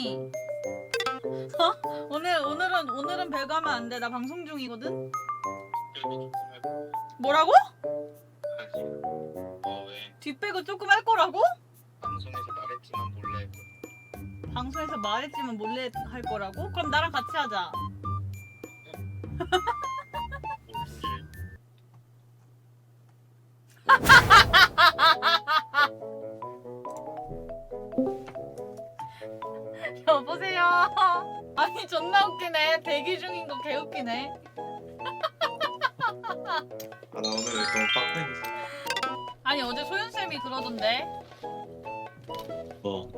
아니. 어? 오늘 오늘은 오늘은 배가 하면 안 돼. 나 방송 중이거든. 뭐라고? 어왜 뒷배그 조금 할 거라고? 방송에서 말했지만 몰래 방송에서 말했지만 몰래 할 거라고? 그럼 나랑 같이 하자. 아니 존나 웃기네. 대기 중인 거 개 웃기네. 아 나 오늘 너무 빡센 아니 어제 소연 쌤이 그러던데. 뭐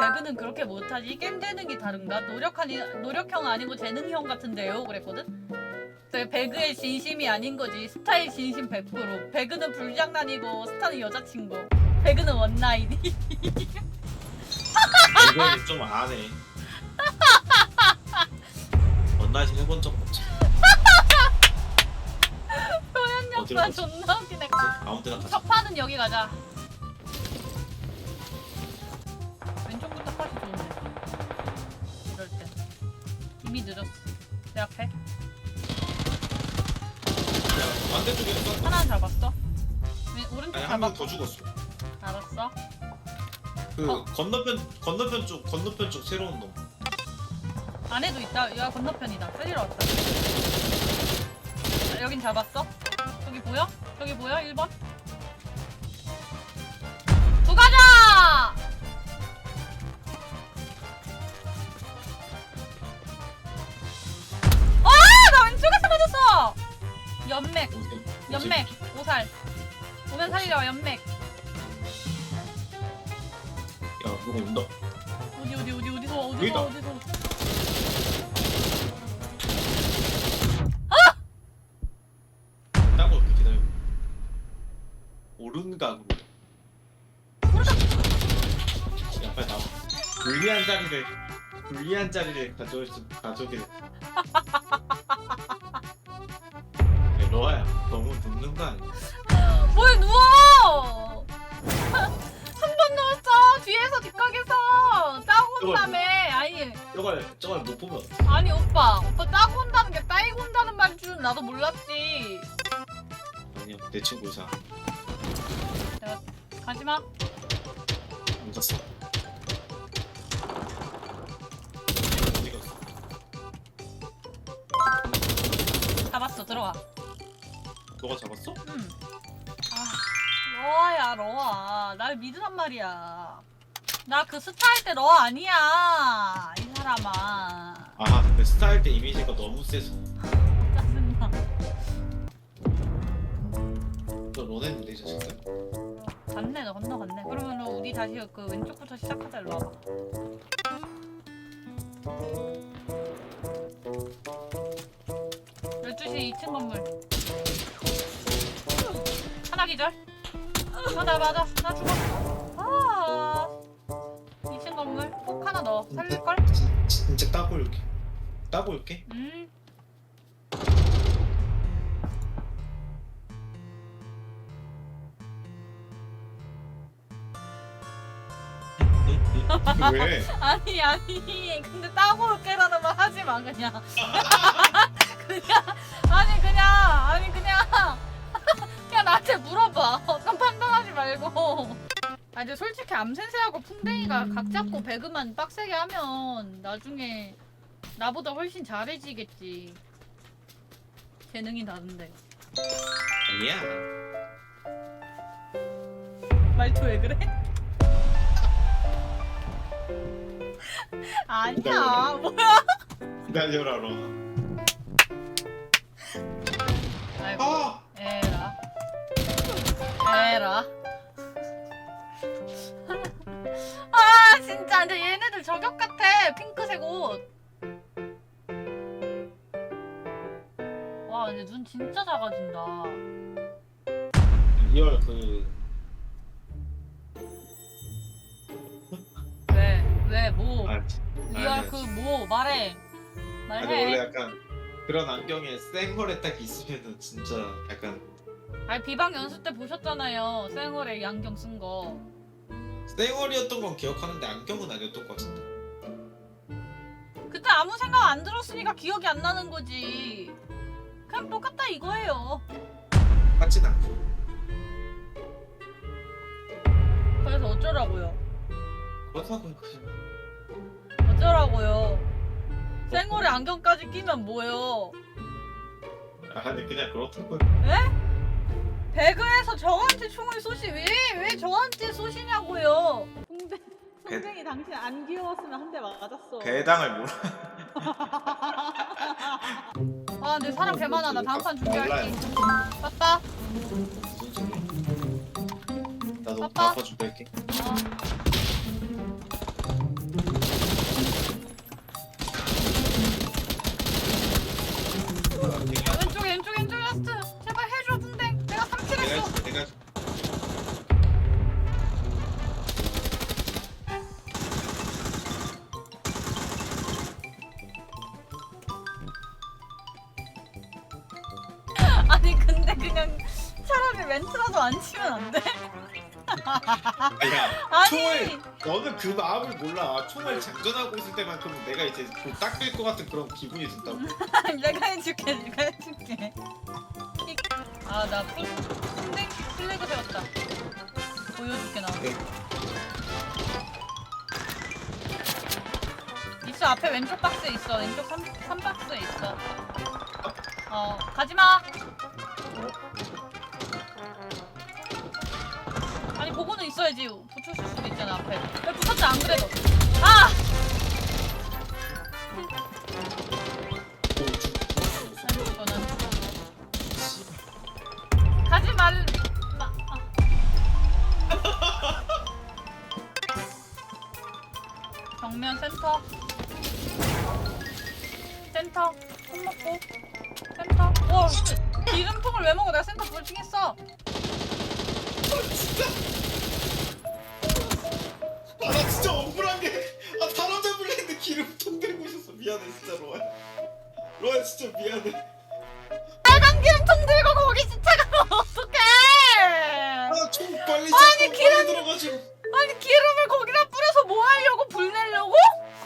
배그는 그렇게 못하지 게임 재능이 다른가? 노력하니 노력형 아니고 재능형 같은데요? 그랬거든. 저 배그의 진심이 아닌 거지 스타의 진심 100% 배그는 불장난이고 스타는 여자친구 배그는 원나잇이 이건 좀 안해 원나잇 해본 적 없지. 표현 어디로 역사 가지? 존나 웃기네. 아무 데나 가자. 첫판은 여기 가자. 왼쪽부터 컷이 좋은데 이럴 때. 이미 늦었어. 내 앞에? 야 반대쪽에 쏜다 하나는 잡았어? 왼- 오른쪽 아니 한명 잡았어? 더 죽었어. 알았어. 그 어. 건너편 건너편 쪽 건너편 쪽 새로운 놈 안에도 있다. 야 건너편이다. 때리러 왔다. 자, 여긴 잡았어. 저기 보여? 저기 보여? 1번? 두 가자! 아! 나 왼쪽에서 맞았어! 연맥, 연맥, 오살. 오면 살리려, 연맥. 야 누가 온다 어디, 어디, 어디, 어디서, 여기다. 어디서, 불리한 자리를 불리한 자리를 가져올 수 가져오게 야, 로아야 너무 눕는 거 아니야? 뭘 누워! 한 번 누웠어! 뒤에서 뒷각에서! 짜고 온다며! 아니, 저걸 저걸 못 보면 아니 오빠. 오빠 짜고 온다는 게 따이고 온다는 말인 줄은 나도 몰랐지. 아니야 내 친구 자 내가 가지마. 안 갔어 들어와. 너가 잡았어? 응. 아, 러아야, 러아. 날 믿으란 말이야. 나 그 스타 할 때 러아 아니야. 이 사람아. 아 근데 스타일 때 이미지가 너무 세서 짜증나. 너 런했는데 이 자식들 갔네, 너 건너갔네. 그러면 우리 다시 그 왼쪽부터 시작하자, 일로 와봐. 열두 시 2층 건물. 하나 기절. 맞아, 맞아. 나 죽었어. 아. 2층 건물. 폭 하나 넣어. 살릴걸? 진- 진짜 따고 올게 따고 올게 음. 왜? 아니, 아니. 근데 따고 올게라는 말 하지 마, 그냥. 그냥. 아니, 그냥. 아니, 그냥. 그냥 나한테 물어봐. 어떤 판단하지 말고. 아, 이제 솔직히 암센세하고 풍뎅이가 각 잡고 배그만 빡세게 하면 나중에 나보다 훨씬 잘해지겠지. 재능이 다른데. 아니야 말투 왜 그래? 아니야, 뭐야? 기다려라 로 아이고, 아! 에라. 에라. 아, 진짜. 근데 얘네들 저격 같아. 핑크색 옷. 와, 근데 눈 진짜 작아진다. 리얼 그 뭐? 아, 리얼 아니, 그 뭐? 말해. 아니 원래 말해. 약간 그런 안경에 생얼에 딱 있으면은 진짜 약간 아니, 비방 연습 때 보셨잖아요. 쌩얼에 이 안경 쓴 거. 생얼이었던 건 기억하는데 안경은 아니었던 것 같은데. 그때 아무 생각 안 들었으니까 기억이 안 나는 거지. 그냥 똑같다 이거예요. 같진 않고 그래서 어쩌라고요? 그렇다고 그냥 어쩌라고요? 생얼에 안경까지 끼면 뭐요? 아니 그냥 그렇다고 배그에서 저한테 총을 쏘시 왜 왜 저한테 쏘시냐고요? 동댕 배- 동댕이 당신 안 귀여웠으면 한 대 맞았어. 배당을 몰라 아 근데 사람 개 많아 나 다음 판 준비할게. 빠빠. 무슨 소리야 나도 아빠. 아빠 준비할게 어. 왼쪽에 왼쪽에 왼쪽에 라스트. 제발 해줘 동댕. 내가 3킬 내가 했어. 해줄게 내가. 아니 근데 그냥 차라리 멘트라도 안 치면 안 돼? 아니. 총을 너는 그 마음을 몰라. 총을 장전하고 있을 때만큼은 내가 이제 딱될 것 같은 그런 기분이 든다고. 내가 해줄게 내가 해줄게. 아나 풍뎅 플래그 세웠다. 보여줄게 나. 네. 있어 앞에 왼쪽 박스에 있어. 왼쪽 3, 삼박스에 있어. 어? 가지마 있어야지. 붙였을 수도 있잖아 앞에. 왜 붙었지? 안 그래도. 아! 진짜, 로아. 로아, 진짜 미안해. 빨간 기름통 들고 거기 진짜가 어떡해 아, 총 빨리 아니, 기름- 빨리 들어가지고. 아니 기름을 거기다 뿌려서 뭐 하려고 불 내려고?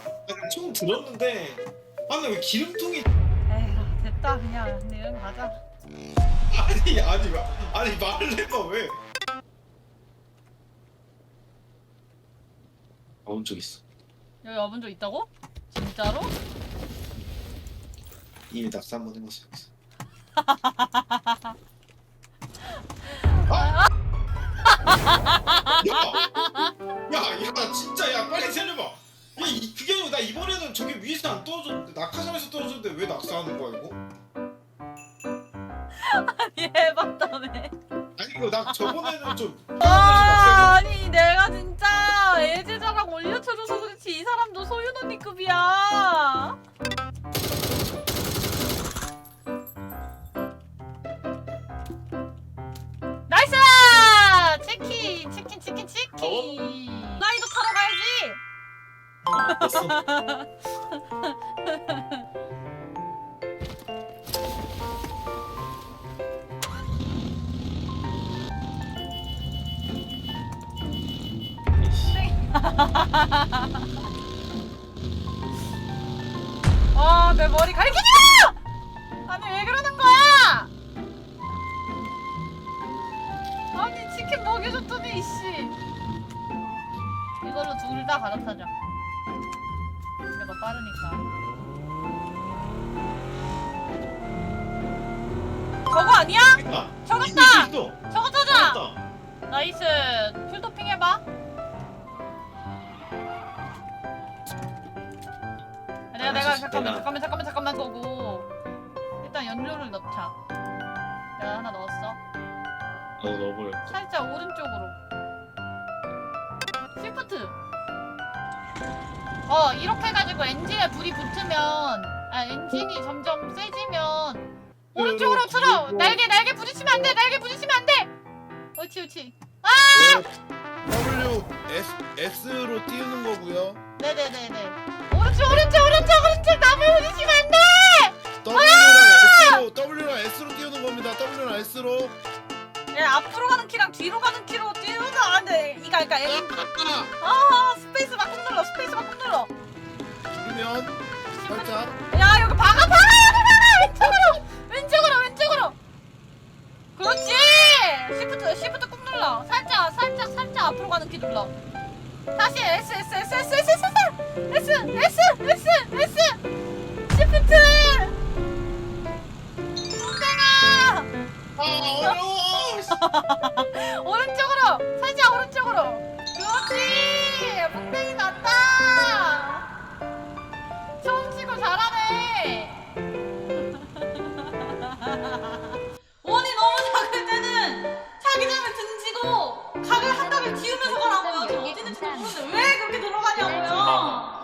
아니, 총 들었는데, 아, 나왜 기름통이. 에휴 됐다 그냥 내일 가자 아니, 아니, 마- 아니, 말을 해봐, 왜. 어온 적 있어. 여기 와본 적 있다고? 진짜로? 이미 낙사 한번 해봤어. 아! 야! 야, 야, 나 진짜, 야, 빨리 살려봐. 야, 이, 그게 아니고 나 이번에는 저게 위에서 안 떨어졌는데 낙하산에서 떨어졌는데 왜 낙사하는 거야 이거? 아니 해봤다며 아니 이거 나 저번에는 좀아 아니 내가 진짜 애제자랑 올려쳐줘서 그렇지 이 사람도 소윤 언니급이야 아, 내 머리 가리키지 마! 아니, 왜 그러는 거야? 아니, 치킨 먹여줬더니, 이씨. 이걸로 둘 다 갈아타자. 내가 빠르니까. 저거 아니야? 아, 저거 이거 있다! 있어. 저거! 있다. 나이스. 풀도핑 해봐. 내가 내가 알았어, 잠깐만 내가. 잠깐만 잠깐만 잠깐만 보고 일단 연료를 넣자. 내가 하나 넣었어. 어 넣어버려. 살짝 오른쪽으로. 시프트. 어 이렇게 해가지고 엔진에 불이 붙으면 아 엔진이 점점 세지면 오른쪽으로 틀어. 날개 날개 부딪히면 안 돼. 날개 부딪히면 안 돼. 옳지 옳지. W S S로 띄우는 거고요. 네네네네. 오른쪽 오른쪽 오른쪽 오른쪽 나무 부딪히면 안 돼. W랑 S로 W랑 S로 띄우는 겁니다. W랑 S로. 야 앞으로 가는 키랑 뒤로 가는 키로 띄우면 안 돼. 이가 그러니까 엔- 아, 아 부딪히면 살짝. 야 여기 박아 박아 박아 왼쪽으로 왼쪽으로 왼쪽으로 그렇지 시프트 시프트 꾹 눌러 살짝 살짝 살짝 앞으로 가는 키 눌러 다시 S S S S S S S S S S 시프트 각을 한 각을 기우면서 가라고요? 저 어디 있는지 모르는데 왜 그렇게 들어가냐고요